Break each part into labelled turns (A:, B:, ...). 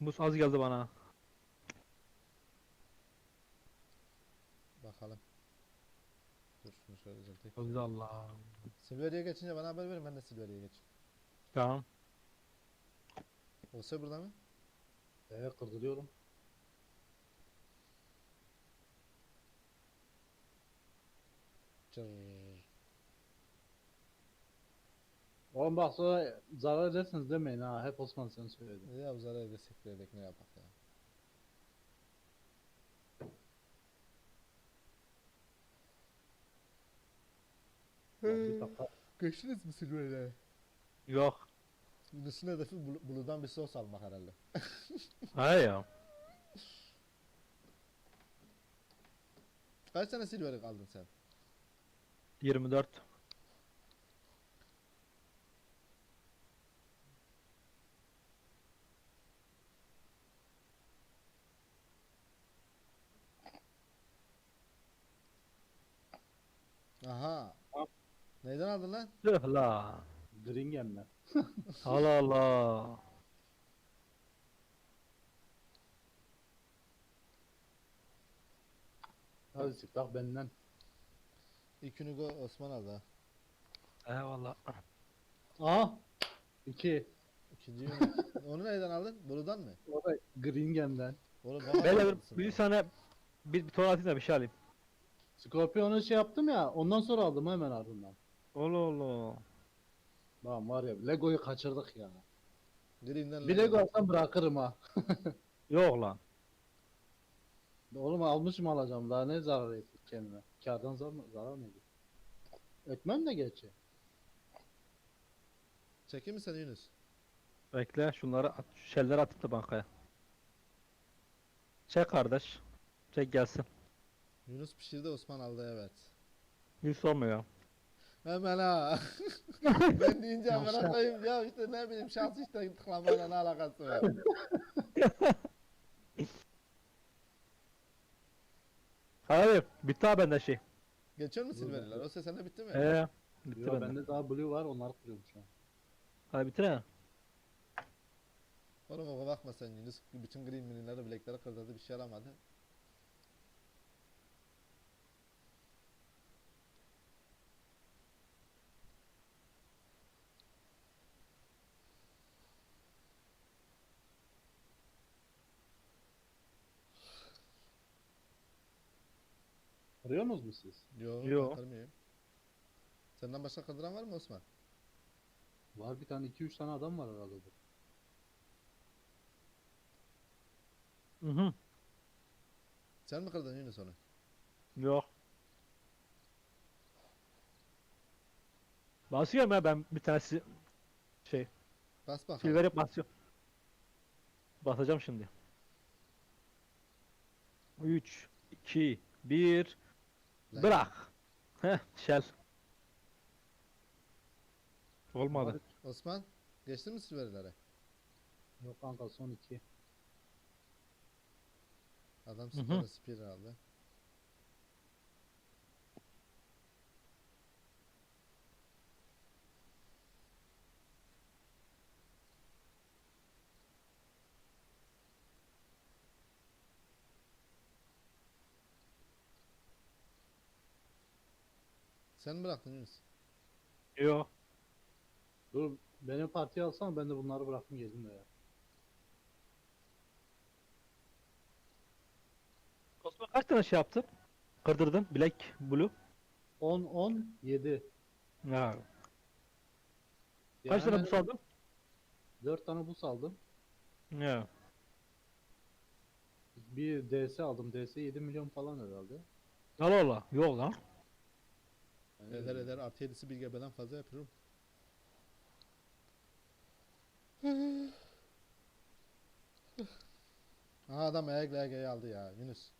A: Mus az geldi bana.
B: Bakalım. Dur şunu şöyle düzelteyim.
A: Öldü Allah.
B: Silveria'ya geçince bana haber verin ben de Silveria'ya geçeyim.
A: Tamam.
B: Olsa burada mı?
C: Ee kırdırıyorum.
B: Cırrrr.
C: Oğlum bak sonra zarar edersiniz demeyin ha. Hep Osman sen söyledi.
B: Ya bu zarar edesek de edek ne yapak ya.
C: Bir dakika.
B: Geçtiniz mi Silveria'ya?
A: Yok.
B: Yunus'un hedefi bulu- buludan bir sos almak herhalde.
A: Hayır ya.
B: Kaç tane Silveria aldın sen?
A: 24.
B: Aha. Neyden aldın lan?
A: Tüh la.
C: Gringem'den.
A: Allah Allah.
C: Hadi çık tak benden.
B: İlk Unigo Osman aldı ha.
A: Eyvallah.
C: Aha. İki.
B: İkinci. Onu neyden aldın? Buludan mı?
C: O da Gringem'den.
B: Oğlum bana
A: Böyle
B: almışsın
A: bir, bir
B: ya.
A: saniye bir, bir ton atayım da bir şey alayım.
C: Scorpion'u şey yaptım ya. Ondan sonra aldım hemen ardından.
A: Allah Allah.
C: Lan var ya Lego'yu kaçırdık ya.
B: Green'den
C: Bir
B: Lego.
C: Alsam bırakırım ha.
A: Yok lan.
C: Oğlum almışım alacağım. Daha ne zarar ettik kendime. Kardan zarar, zarar mı ediyor? Etmem de geçi.
B: Çekeyim mi sen Yunus?
A: Bekle şunları at, şu şeyleri atıp da bankaya. Çek kardeş. Çek gelsin.
B: Yunus pişirdi Osman aldı evet.
A: Hiç olmuyor.
B: Hemen ha. ben deyince koyayım ya işte ne bileyim şans işte tıklamayla ne alakası var.
A: Abi bitti abi bende şey.
B: Geçiyor mu Silveriler? O ses sende bitti mi?
A: Ee, bitti
C: Yo,
A: bende.
C: bende daha blue var onları kırıyorum şu an.
A: Hadi bitir ha.
B: Oğlum o bakma sen Yunus bütün green minileri bilekleri kırdırdı bir şey yaramadı.
C: Kırıyorsunuz mu siz?
B: Yo,
A: Yo.
B: kırmıyorum. Senden başka kırdıran var mı Osman?
C: Var bir tane 2-3 tane adam var herhalde. burada.
A: Hı hı.
B: Sen mi kırdın Yunus onu?
A: Yok. Basıyorum ya ben bir tanesi şey
B: Bas bakalım.
A: silver'e basıyorum. Basacağım şimdi. 3 2 1
B: Lan.
A: Bırak. Heh, shell. Olmadı.
B: Osman geçtin mi Silverilere?
C: Yok kanka son 2.
B: Adam
A: hı.
B: süper spear aldı. Sen mi bıraktın Yunus?
A: Yo.
C: Dur beni partiye alsana ben de bunları bıraktım geldim de ya.
A: Osman kaç tane şey yaptın? Kırdırdın. Black, blue.
C: 10 10 7.
A: Ya. Kaç tane bu saldın?
C: 4 tane bus aldım.
A: Ya.
C: Bir DS aldım. DS 7 milyon falan herhalde.
A: Allah Allah. Yok lan.
C: Yani
B: Eder eder artı yedisi bir gebeden fazla yapıyorum. Aha adam ayak ayak aldı ya Yunus.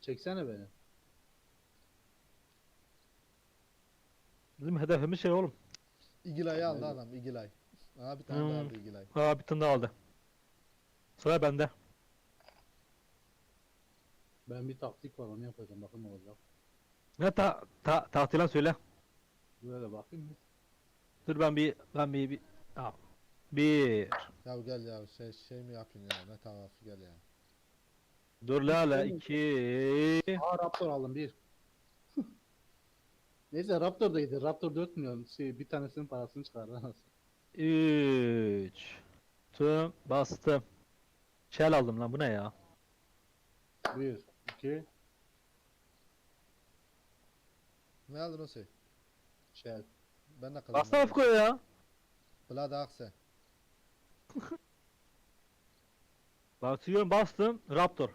C: Çeksene beni.
A: Bizim hedefimiz şey oğlum.
B: İgilay'ı aldı
C: Aynen.
B: adam İgilay. Aha bir tane daha
A: Hmm.
B: aldı İgilay.
A: Ha bir tane daha aldı. Sıra bende.
C: Ben bir taktik var onu yapacağım bakın ne olacak.
A: Ne ta, ta tahtilen söyle.
C: Böyle bakayım mı?
A: Dur ben bir ben bir bir. Ha. Bir.
B: Ya gel ya şey şey mi yapayım ya ne tavafı gel ya.
A: Dur la la 2
C: Aa Raptor aldım bir. Neyse Raptor da gider. Raptor 4 milyon. Şey, bir tanesinin parasını çıkardı. anasını.
A: 3 Tüm bastım. Shell aldım lan bu ne ya?
C: Bir, iki,
B: Ne aldın o şey? Ben de kazandım.
A: Baksana Fiko ya.
B: Blood Axe.
A: Bakıyorum bastım Raptor.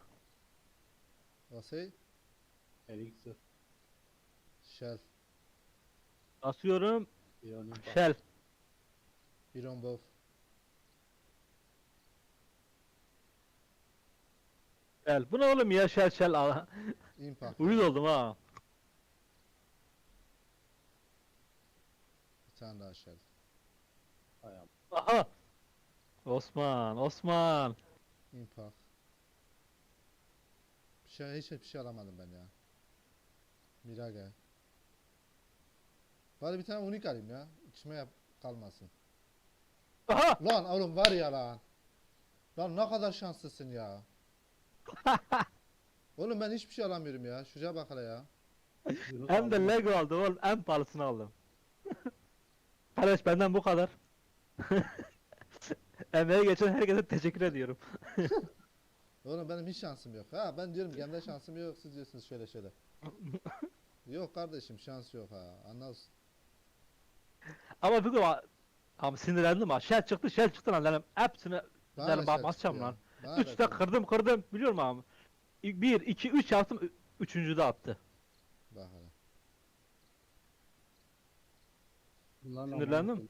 B: O şey?
C: Elixir.
B: Shell.
A: Basıyorum
C: Pass.
A: Shell.
B: Iron Buff.
A: Shell. Bu ne oğlum ya Shell Shell.
B: Impact.
A: Uyuz oldum ha.
B: Tane daha
C: Allah.
A: Aha. Osman, Osman.
B: Impact. Bir şey hiç bir şey alamadım ben ya. Mirage. Bari bir tane unik alayım ya. İçime yap kalmasın.
A: Aha.
B: Lan oğlum var ya lan. Lan ne kadar şanslısın ya. oğlum ben hiçbir şey alamıyorum ya. Şuraya bak hele ya.
A: Hem de. Lego aldım oğlum. En pahalısını aldım. Kardeş benden bu kadar. Emeğe geçen herkese teşekkür ediyorum.
B: Oğlum benim hiç şansım yok. Ha ben diyorum kendi şansım yok. Siz diyorsunuz şöyle şöyle. yok kardeşim şans yok ha. Anlarsın.
A: Ama Fiko a- Abi sinirlendim ha. Shell çıktı, Shell çıktı lan dedim. Hepsini
B: Bana
A: bak,
B: şans
A: basacağım
B: çıktı ya.
A: lan.
B: Bana da
A: üçte
B: şans.
A: kırdım kırdım. Biliyor musun abi? Bir, iki, üç yaptım. ü- Üçüncüde attı.
B: Bak hele.
C: Bunların
A: Sinirlendim.
C: amına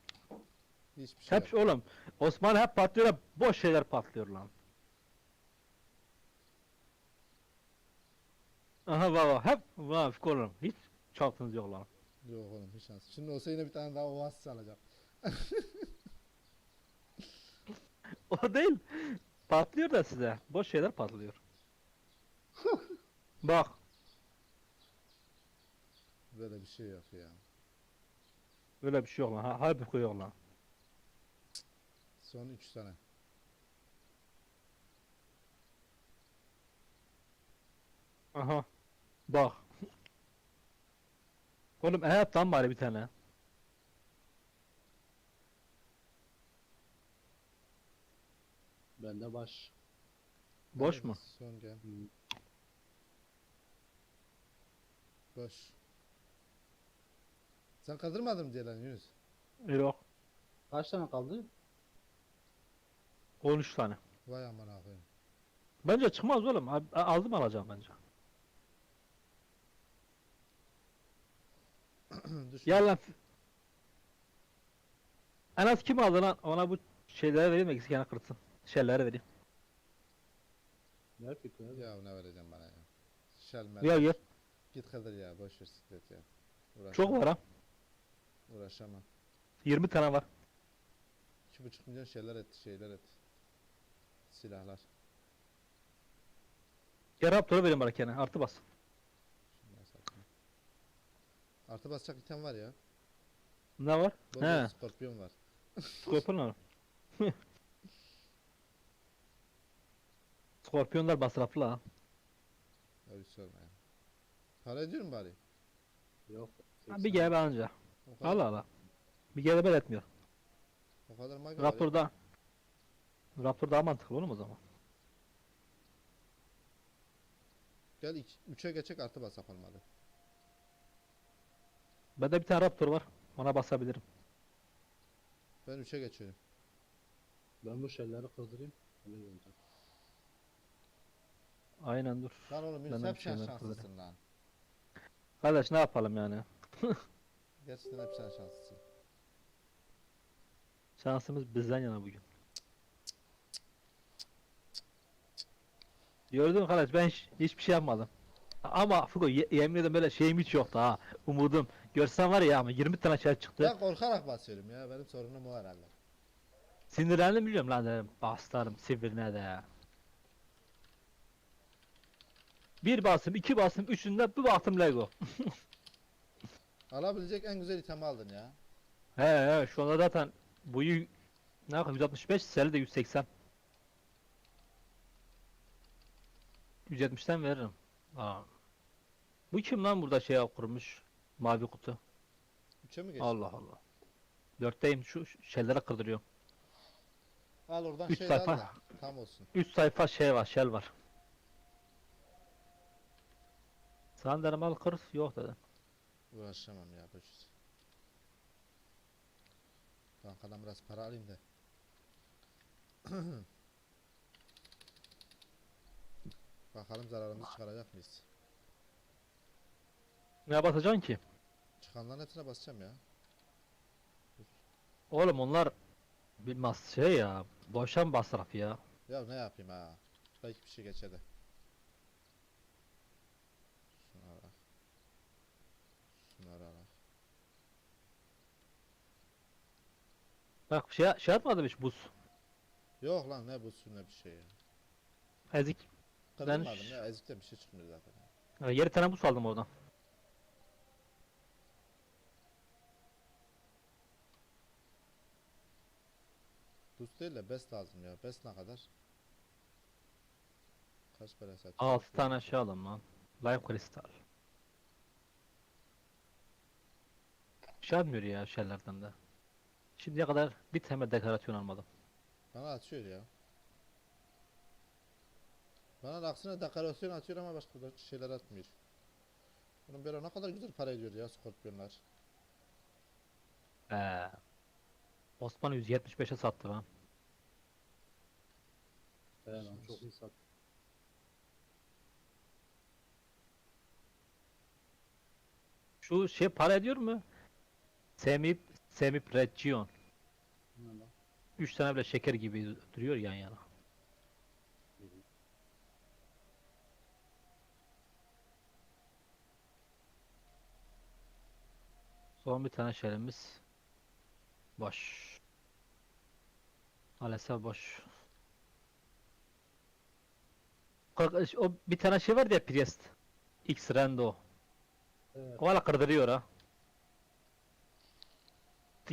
B: Hiçbir şey
A: Hep
B: yok.
A: oğlum. Osman hep patlıyor. hep Boş şeyler patlıyor lan. Aha baba hep vay Fiko oğlum. Hiç çarptınız yok lan.
B: Yok oğlum hiç şans. Şimdi olsa yine bir tane daha oasis alacak.
A: O değil. Patlıyor da size. Boş şeyler patlıyor. Bak.
B: Böyle bir şey yok ya.
A: Öyle bir şey yok lan. Ha, harbi yok lan.
B: Son 3 tane.
A: Aha. Bak. Oğlum e tam bari bir tane.
C: Bende baş.
A: Boş mu?
B: Son gel.
C: Hmm.
B: Boş. Sen kaldırmadın mı diye lan Yunus?
A: Yok.
C: Kaç tane kaldı?
A: 13 tane.
B: Vay aman koyayım.
A: Bence çıkmaz oğlum. A- a- Aldım alacağım bence.
B: Düş.
A: Gel lan. En az kim aldı lan? Ona bu şeyleri vereyim eksik yana kırtsın. Şeyleri vereyim.
C: Ver fikri.
B: Ya ne vereceğim bana ya. Şelmer.
A: Gel gel.
B: Git kırdır ya boş ver siklet ya. Uğraşamam.
A: Çok var ha.
B: Uğraşamam.
A: 20 tane var.
B: 2,5 milyon şeyler etti şeyler etti. Silahlar.
A: Gel Raptor'u vereyim bana kendine. Artı bas.
B: Satayım. Artı basacak item var ya.
A: Ne var? He.
B: skorpiyon var.
A: Skorpion var. Skorpiyonlar masraflı ha.
B: Öyle sorma ya. Para ediyorum bari.
C: Yok.
A: Ha, Bir gebe anca.
B: O kadar,
A: Allah Allah. Bir gebe ben etmiyor.
B: O kadar mage var ya.
A: Raptorda. Raptor daha mantıklı oğlum o zaman.
B: Gel 3'e geçecek artı bas yapalım hadi.
A: Bende bir tane Raptor var. Ona basabilirim.
B: Ben 3'e geçiyorum.
C: Ben bu şeyleri kırdırayım. Öyle olacak.
A: Aynen dur.
B: Lan oğlum Yunus
A: Ben de
B: hep
A: bir
B: sen
A: şeyler
B: şanslısın lan.
A: Kardeş ne yapalım yani?
B: Gerçekten hep sen şanslısın.
A: Şansımız bizden yana bugün. Gördün mü kardeş ben hiç, hiçbir şey yapmadım. Ama Fugo ye- yemin ederim böyle şeyim hiç yoktu ha. Umudum. Görsen var ya ama 20 tane şey çıktı.
B: Ben korkarak basıyorum ya. Benim sorunum o herhalde.
A: Sinirlendim biliyorum lan dedim. Bastırım sivrine de. Bir basım, iki basım, üçünde bir baktım Lego.
B: Alabilecek en güzel itemi aldın ya.
A: He he şu anda zaten boyu Ne yapayım 165 seli de 180. 170'ten veririm. Aa. Bu kim lan burada şey kurmuş? Mavi kutu.
B: Üçe mi geçtin?
A: Allah Allah. Dörtteyim şu şu şeylere kırdırıyor.
B: Al oradan
A: Üç
B: şey
A: sayfa.
B: da tam olsun.
A: 3 sayfa şey var, shell var. Sen derim al kır, yok dedim.
B: Uğraşamam ya boş. ver. Bankadan biraz para alayım da. Bakalım zararımızı çıkaracak mıyız?
A: Ne basacaksın ki?
B: Çıkanların hepsine basacağım ya.
A: Oğlum onlar bir mas şey ya, boşan masraf ya.
B: Ya ne yapayım ha? Belki bir şey geçer de. Şunlara bak. Şunlara bak.
A: Bak şey, şey atmadım hiç buz.
B: Yok lan ne bu su ne bir şey ya.
A: Ezik.
B: Kırılmadım
A: ş-
B: ya ezikten bir şey çıkmıyor zaten.
A: Ya, Yeri tane buz aldım oradan.
B: Buz değil de best lazım ya. Best ne kadar? Kaç para satıyor?
A: 6 tane şey aldım lan. Live kristal. Şey atmıyor ya şeylerden de. Şimdiye kadar bir tane dekorasyon almadım.
B: Bana atıyor ya. Bana da aksine dekorasyon atıyor ama başka da şeyler atmıyor. Bunun böyle ne kadar güzel para ediyor ya skorpiyonlar.
A: Ee, Osman 175'e sattı lan.
C: Beğendim çok iyi sat.
A: Şu şey para ediyor mu? Semip, Semip Region.
C: Ne lan?
A: 3 tane bile şeker gibi duruyor yan yana. Son bir tane şerimiz. Boş. Maalesef boş. O bir tane şey var ya Priest. X Rando.
C: Evet.
A: O hala kırdırıyor ha.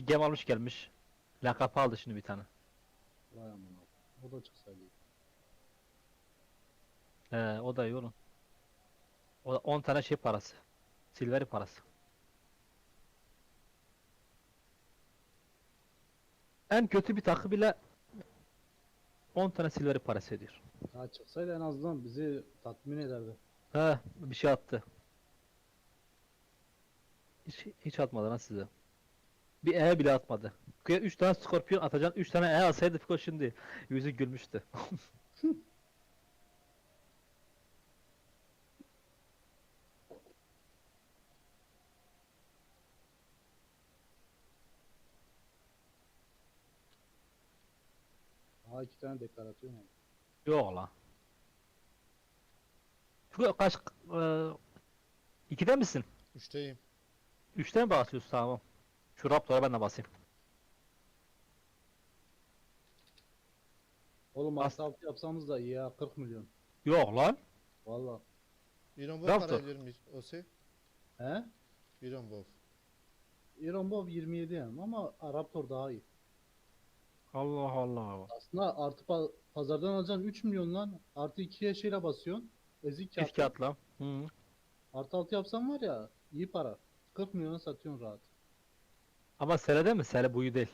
A: Gem almış gelmiş. Lakap aldı şimdi bir tane.
C: Vay amına. O da çıksaydı.
A: He, o da iyi oğlum. O da 10 tane şey parası. Silveri parası. En kötü bir takı bile 10 tane silveri parası ediyor.
C: Ya çıksaydı en azından bizi tatmin ederdi.
A: He, bir şey attı. Hiç, hiç atmadı lan size. Bir E bile atmadı. 3 tane skorpiyon atacaksın, 3 tane E alsaydı Fiko şimdi yüzü gülmüştü.
C: Aha iki tane dekorasyon oldu.
A: Yok lan. Fiko kaç... E, ikide misin?
B: Üçteyim.
A: Üçte mi basıyorsun tamam. Şu Raptor'a ben de basayım.
C: Oğlum artı altı yapsanız da iyi ya 40 milyon.
A: Yok lan.
C: Valla.
B: İron Bov
A: Raptor.
B: para ediyorum o şey.
C: He?
B: İron Bov.
C: Ironbov 27 yani ama Raptor daha iyi.
A: Allah Allah.
C: Aslında artı pa- pazardan alacağın 3 milyon lan. Artı 2'ye şeyle basıyorsun. Ezik kağıt.
A: kağıtla. Hı.
C: Artı 6 yapsan var ya iyi para. 40 milyona satıyorsun rahat.
A: Ama serede mi? Sere buyu değil.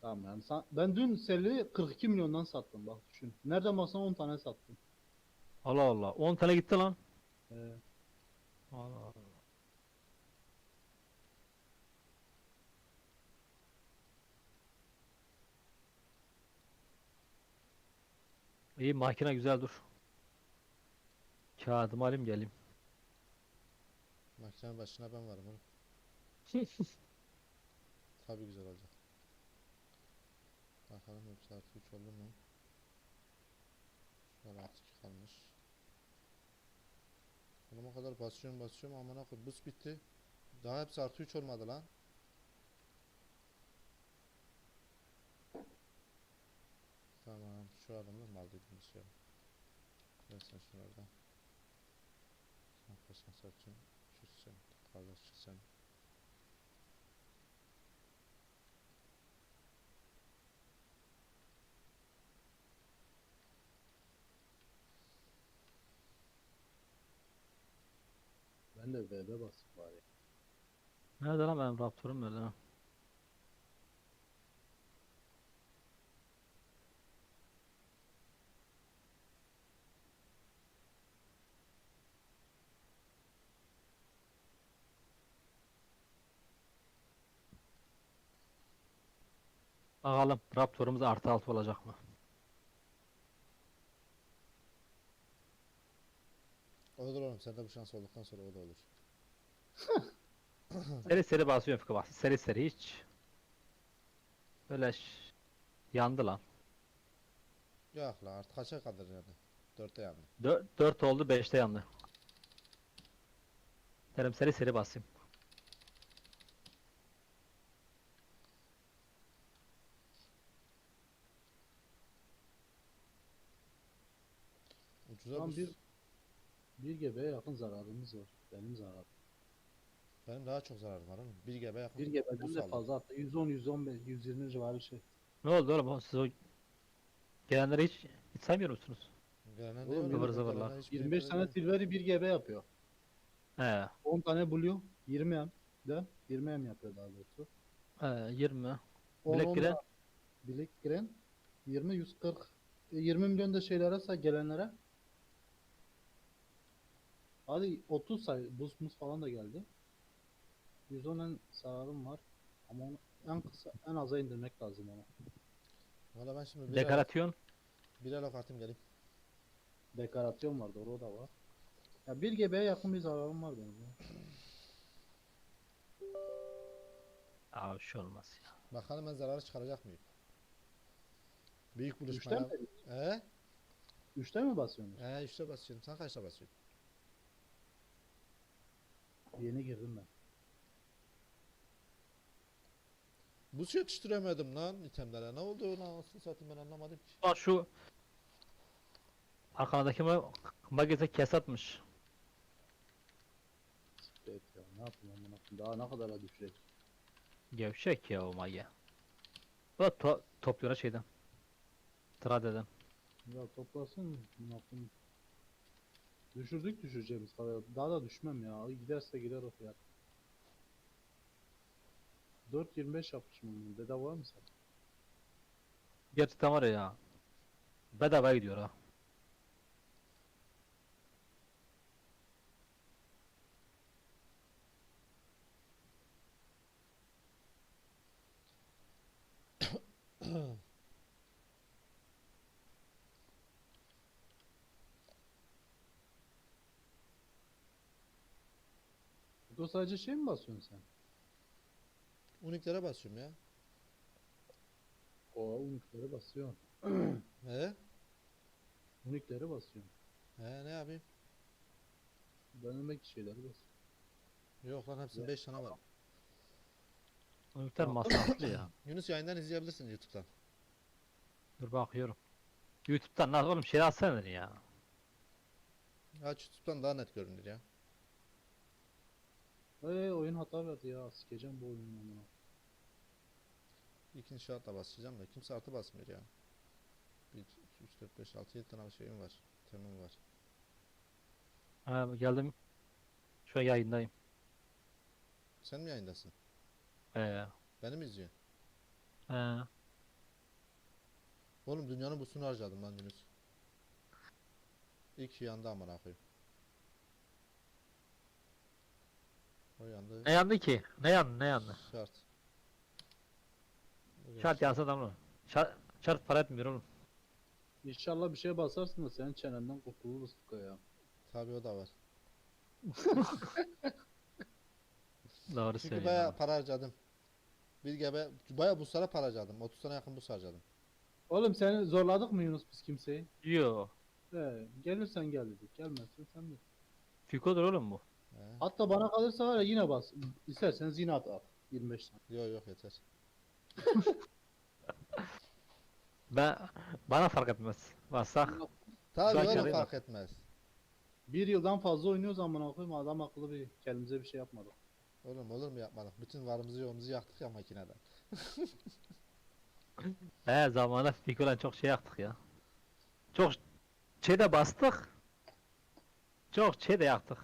C: Tamam yani sen- ben dün Sel'i 42 milyondan sattım bak düşün. Nereden baksan 10 tane sattım.
A: Allah Allah. 10 tane gitti lan.
C: Ee,
A: Allah Allah. İyi makine güzel dur. Kağıdımı alayım geleyim.
B: Makinenin başına ben varım oğlum. Tabii güzel olacak. Bakalım hepsi artı 3 oldu mu? Şöyle artı 2 kalmış. O kadar basıyorum basıyorum amına koy buz bitti. Daha hepsi artı 3 olmadı lan. Tamam şu adamla mal dediğimiz şey. Ben sen şunlardan. Sen kaçtan satıyorsun? Şu sen. Kardeş sen.
C: de VB basayım bari.
A: Nerede lan benim Raptor'um nerede lan? Bakalım Raptor'umuz artı altı olacak mı?
B: Olur oğlum sen de bu şans olduktan sonra o da olur.
A: Seri seri basıyorum Fıkı bak. Seri seri hiç. Böyle ş- yandı lan.
B: Yok la artık kaça kadar yani? Dörtte yandı.
A: 4, 4 oldu 5'te yandı. Derim seri seri basayım.
B: Ucuza bus-
C: bir 1 GB'ye yakın zararımız var. Benim zararım.
B: Benim daha çok zararım var oğlum. 1 GB yakın.
C: 1 GB'den
B: bus
C: de fazla hatta 110, 115, 120 civarı şey.
A: Ne oldu oğlum? Siz o gelenleri hiç, hiç saymıyor musunuz?
B: Gelene
C: Oğlum,
A: zıvır
B: Gelene
A: zıvırlar.
B: hiçbir
C: 25
B: şey
C: tane silveri 1 GB yapıyor.
A: He.
C: 10 tane blue 20 M de 20 M yapıyor daha doğrusu.
A: He 20.
C: 10,
A: Black
C: 10
A: Gren?
C: da- Black Gren 20 140 e, 20 milyon da şeylere say gelenlere. Hadi 30 say buz muz falan da geldi. 110 en sağlam var. Ama onu en kısa en aza indirmek lazım onu.
B: Valla ben şimdi bir
A: Dekorasyon.
B: bir alo kartım geleyim.
C: Dekorasyon var doğru o da var. Ya 1 GB'ye yakın bir zararım var benim ya.
A: Abi şu olmaz ya.
B: Bakalım ben zararı çıkaracak mıyım? Büyük
C: 3'te
B: buluşmaya.
C: mi?
B: Ee?
C: 3'te mi basıyorsunuz?
B: Ee üçte basıyorum. Sen kaçta basıyorsun?
C: Yeni girdim ben.
B: Buz yetiştiremedim lan itemlere. Ne oldu lan? Asıl satayım ben anlamadım ki.
A: Bak şu arkadaki ma magazin kes atmış.
C: Siktir et ya. Ne yapayım amına koyayım? Daha ne kadar düşecek?
A: Gevşek ya o mage. Bu da to topluyor şeyden. Trade'den.
C: Ya toplasın. Ne yapayım? Düşürdük düşüreceğimiz kadar. Daha da düşmem ya. Giderse gider o fiyat. 4.25 yapmışım bunu. Bedava var mı sen?
A: Gerçekten var ya. Bedava gidiyor ha.
C: Bu sadece şey mi basıyorsun sen?
B: Uniklere basıyorum ya.
C: O unikleri basıyorsun.
B: He?
C: Unikleri basıyorsun.
B: He ne yapayım?
C: Ben önümdeki şeyleri basıyorum.
B: Yok lan hepsinin 5 tane var.
A: O miktar masraflı ya.
B: Yunus yayından izleyebilirsin YouTube'dan.
A: Dur bakıyorum. YouTube'dan nasıl oğlum şey alsana ya.
B: Aç YouTube'dan daha net görünür ya.
C: Eee oyun hata verdi ya. Sikeceğim bu oyunu amına.
B: İlk inşaatla basacağım da kimse artı basmıyor ya. 1, 2, 3, 4, 5, 6, 7 tane şeyim var. Temim var.
A: Ha geldim. Şu an yayındayım.
B: Sen mi yayındasın?
A: Ee,
B: Beni mi izliyorsun?
A: he.
B: Oğlum dünyanın busunu harcadım lan Yunus. İlk yanda amına koyayım. O yandı.
A: Ne yandı ki? Ne yandı ne yandı?
B: Şart.
A: Şart yansa da mı? Şart, şart para etmiyor oğlum.
C: İnşallah bir şey basarsın da senin çenenden kurtuluruz Fuka ya.
B: Tabii o da var.
A: Doğru
B: Çünkü
A: söylüyorsun.
B: bayağı para harcadım. Bir gebe bayağı buslara para harcadım. 30 tane yakın bus harcadım.
C: Oğlum seni zorladık mı Yunus biz kimseyi?
A: Yo.
C: He, gelirsen gel dedik. Gelmezsen sen de.
A: Fiko'dur oğlum bu.
B: He.
C: Hatta bana kalırsa var ya yine bas. İsterseniz yine at al. 25 tane.
B: Yok yok yeter.
A: Ben bana fark etmez. Bassak.
B: Tabii
A: Zaten arayı
B: fark etmez.
C: Bir yıldan fazla oynuyoruz amına koyayım adam akıllı bir kendimize bir şey yapmadık.
B: Oğlum olur mu yapmadık? Bütün varımızı yoğumuzu yaktık ya makineden.
A: He zamanında Fiko'dan çok şey yaptık ya. Çok şey de bastık. Çok şey de yaktık.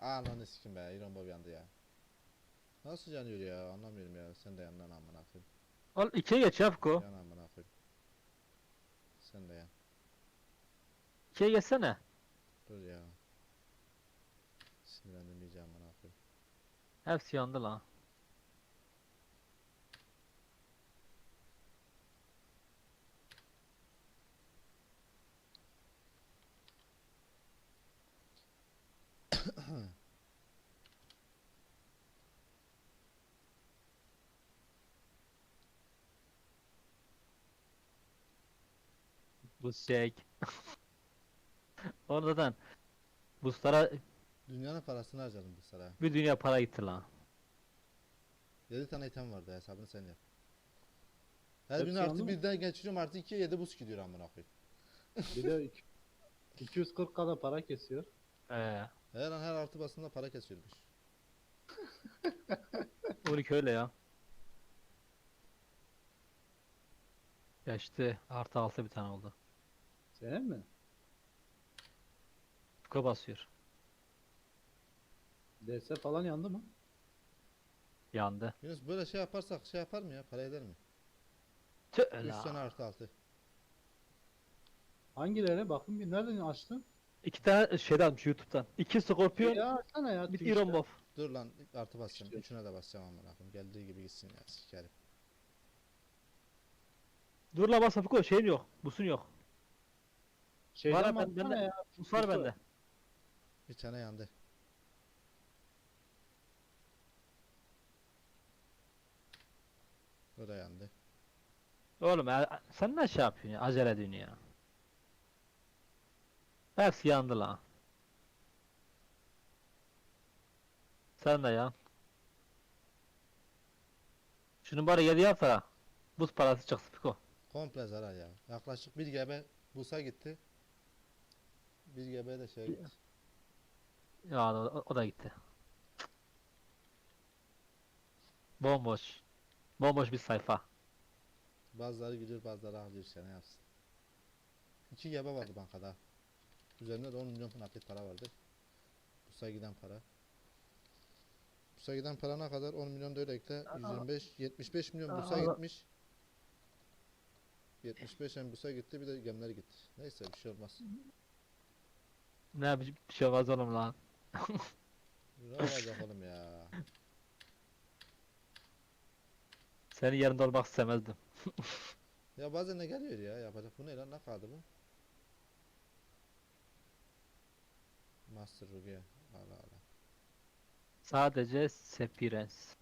B: Ananı sikim be. İron Bob yandı ya. Nasıl yanıyor ya? Anlamıyorum ya. Sen de yandan amına koyayım.
A: Al ikiye geç ya Fuko.
B: Yan amına koyayım. Sen de yan.
A: İkiye geçsene.
B: Dur ya. Sinirlendim iyice amına koyayım.
A: Hepsi yandı lan. Bu şey. Oradan Buslara
B: Dünyanın parasını harcadım bu
A: bir dünya para gitti lan.
B: 7 tane item vardı hesabını sen yap. Her
C: Hepsi
B: gün
C: yandı
B: artı
C: mı?
B: birden geçiriyorum artı 2'ye 7 buz gidiyor amına koyayım.
C: Bir de iki- 240 kadar para kesiyor.
A: Ee,
B: Her an her artı basında para kesiyormuş.
A: 12 öyle ya. Geçti. Artı 6 bir tane oldu.
C: Senin mi?
A: Fuka basıyor.
C: DS falan yandı mı?
A: Yandı.
B: Yunus böyle şey yaparsak şey yapar mı ya? Para eder mi?
A: Tüh
B: 3
A: la.
B: tane artı 6.
C: Hangileri? Bakın bir nereden açtın?
A: İki tane şeyden almış YouTube'dan. İki Scorpion,
C: Ya açsana ya.
A: bir
C: Twitch'ten.
A: Iron Buff.
B: Dur lan artı basacağım. Üçüne de basacağım amına koyayım. Geldiği gibi gitsin ya sikerim.
A: Dur la bas Fuko şeyin yok. Busun yok.
C: Şeyden
A: Var, ben- bende-
C: ya.
A: Var bende.
B: Bir tane yandı. O da yandı.
A: Oğlum ya, sen ne şey yapıyorsun ya? Acele ediyorsun ya. Hepsi yandı la. Sen de yan. Şunu bari 7 yap da buz parası çıksın Fiko.
B: Komple zarar ya. Yaklaşık 1 GB busa gitti. 1 GB de şey gitti.
A: Ya o, o da gitti. Bomboş. Bomboş bir sayfa.
B: Bazıları gidiyor bazıları ağlıyor işte ne yapsın. 2 GB vardı bankada. Üzerinde de 10 milyon nakit para vardı. Busa giden para. Busa giden para ne kadar? 10 milyon da öyle ekle. 125, 75 milyon busa
A: Aa.
B: gitmiş. 75 hem busa gitti bir de gemler gitti. Neyse bir şey olmaz.
A: Ne bir, bir şey lan.
B: Ne olacak oğlum ya.
A: Senin yerinde olmak istemezdim.
B: Ya bazen ne geliyor ya yapacak bu ne lan ne kaldı bu? Master Ruge. Allah Allah.
A: Sadece Sepirens.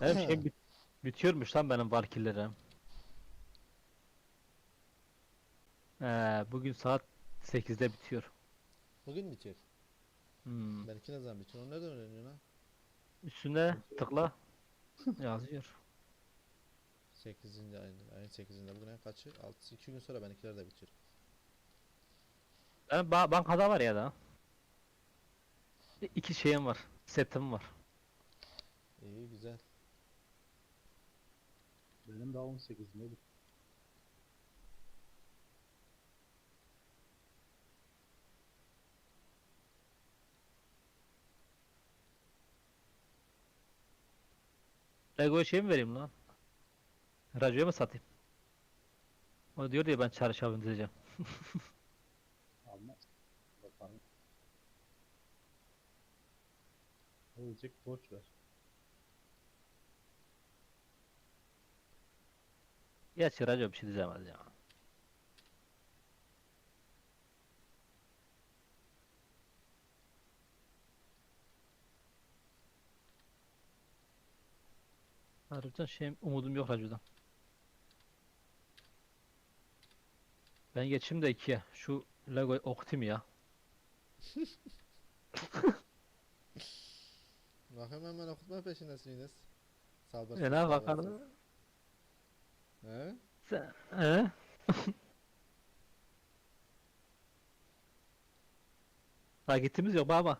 A: Benim şeyim bit bitiyormuş lan benim Valkyrie'lerim. Ee, bugün saat 8'de bitiyor.
B: Bugün bitiyor.
A: Hmm.
B: Benimki ne zaman bitiyor? Onu nereden öğreniyorsun ha?
A: Üstüne tıkla. Yazıyor.
B: 8. ayın, ayın 8'inde bugün ayın kaçı? 6 2 gün sonra benimkiler de bitiyor.
A: Ben ba bankada var ya da. İki şeyim var. Setim var.
B: İyi güzel.
C: Benim daha 18'inde bitti.
A: Lego'ya şey mi vereyim lan? Radyoya mı satayım? O diyor ya ben çarşafı indireceğim.
C: Almaz. Bakalım. Olacak borç ver.
A: Gerçi radyo bir şey diyemez ya. Harbiden şeyim umudum yok radyodan. Ben geçeyim de ikiye. Şu Lego'yu okutayım ya.
B: Bakayım hemen okutma peşindesin Yunus. Sabırsız
A: E ne bakalım.
B: He?
A: Sen, he? Takipçimiz yok baba.